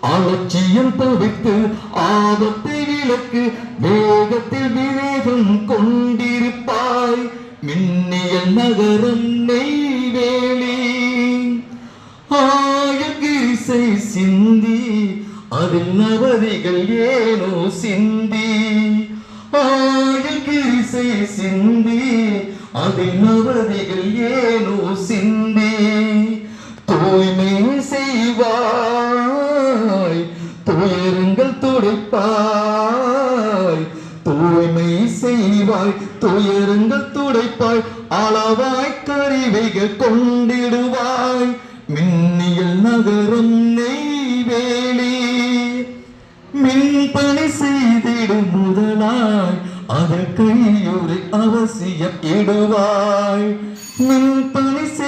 அலட்சியம் தவித்து ஆபத்தை விளக்கு வேகத்தில் விவேகம் கொண்டிருப்பாய். மின்னியல் நகரம் நெய்வேலி. ஆயகிரிசை சிந்தி அதில் நவதிகள் ஏனோ சிந்தி. ஆயகிரிசை சிந்தி அதில் நவதிகள் ஏனோ சிந்தி. துயரங்கள் துடைப்பாய். தூய்மை செய்வாய் துயரங்கள் துடைப்பாய். அளவாய் கருவிகள் கொண்டிடுவாய். மின்னியல் நகரம் நெய்வேலி. மின்பணி செய்திடும் முதலாய். அது கையொரு அவசியம் இடுவாய். மின்பணி செய்